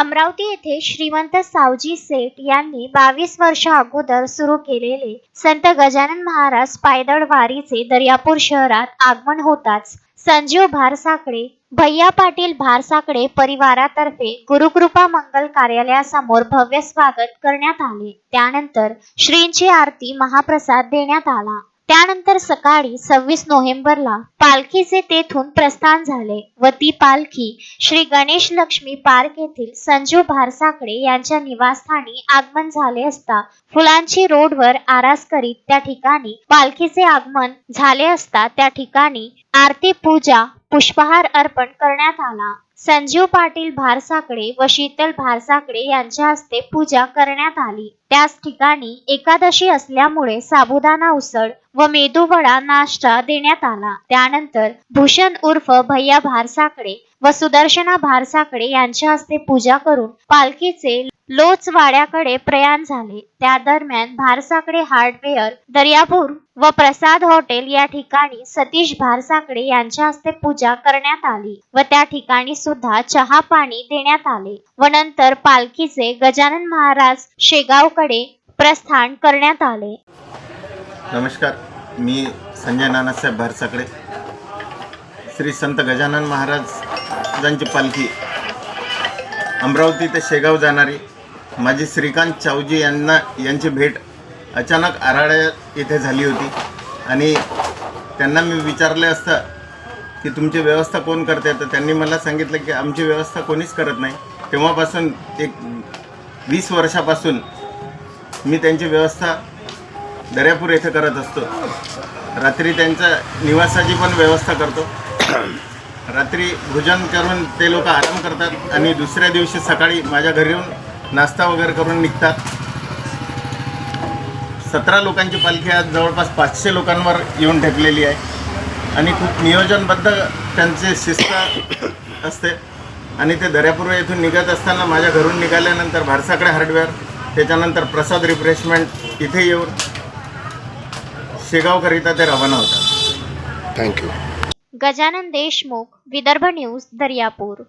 अमरावती येथे श्रीमंत सावजी सेठ यांनी बावीस वर्ष अगोदर सुरू केलेले संत गजानन महाराज पायदळ वारीचे दर्यापूर शहरात आगमन होताच संजीव भारसाकडे भैया पाटील भारसाकडे परिवारातर्फे गुरुकृपा मंगल कार्यालयासमोर भव्य स्वागत करण्यात आले. त्यानंतर श्रींची आरती महाप्रसाद देण्यात आला. त्यानंतर सकाळी सव्वीस नोव्हेंबरला पालखीचे तेथून प्रस्थान झाले व ती पालखी श्री गणेश लक्ष्मी पार्क येथील संजू भारसाकडे यांच्या निवासस्थानी आगमन झाले असता फुलांची रोडवर आरास करीत त्या ठिकाणी पालखीचे आगमन झाले असता त्या ठिकाणी आरती पूजा पुष्पहार अर्पण करण्यात आला. संजीव पाटील भारसाकडे व शीतल भारसाकडे यांच्या हस्ते पूजा करण्यात आली. त्याच ठिकाणी एकादशी असल्यामुळे साबुदाणा उसळ व मेदूवडा नाश्ता देण्यात आला. त्यानंतर भूषण उर्फ भैया भारसाकडे व सुदर्शना भारसाकडे यांच्या हस्ते पूजा करून पालखीचे लोचवाड्याकडे प्रयाण झाले. त्या दरम्यान भारसाकडे हार्डवेअर दर्यापूर व प्रसाद हॉटेल या ठिकाणी सतीश भारसाकडे यांच्या हस्ते पूजा करण्यात आली व त्या ठिकाणी सुद्धा चहा पाणी देण्यात आले व नंतर पालखीचे गजानन महाराज शेगावकडे प्रस्थान करण्यात आले. नमस्कार मी संजय नानासाहेब भारसाकडे श्री संत गजानन महाराजांची पालखी अमरावती ते शेगाव जाणारी माझी श्रीकांत चावजी यांना यांची भेट अचानक आराड्या येथे झाली होती. आणि त्यांना मी विचारले असता की तुमची व्यवस्था कोण करते? तर त्यांनी मला सांगितलं की आमची व्यवस्था कोणीच करत नाही. तेव्हापासून एक वीस वर्षापासून मी त्यांची व्यवस्था दर्यापूर येथे करत असतो. रात्री त्यांच्या निवासाची पण व्यवस्था करतो. रात्री भोजन करून ते लोक आराम करतात आणि दुसऱ्या दिवशी सकाळी माझ्या घरी येऊन नाश्ता वगैरे करून निघतात. सतरा लोकांची पालखी आज जवळपास पाचशे लोकांवर येऊन ठेपलेली आहे. आणि खूप नियोजनबद्ध त्यांचे शिस्त असते. आणि ते दर्यापूर येथून निघत असताना माझ्या घरून निघाल्यानंतर भारसाकडे हार्डवेअर त्याच्यानंतर प्रसाद रिफ्रेशमेंट इथे येऊन शेगावकरिता ते रवाना होतात. Thank you Gajanan Deshmukh Vidarbha news Daryapur.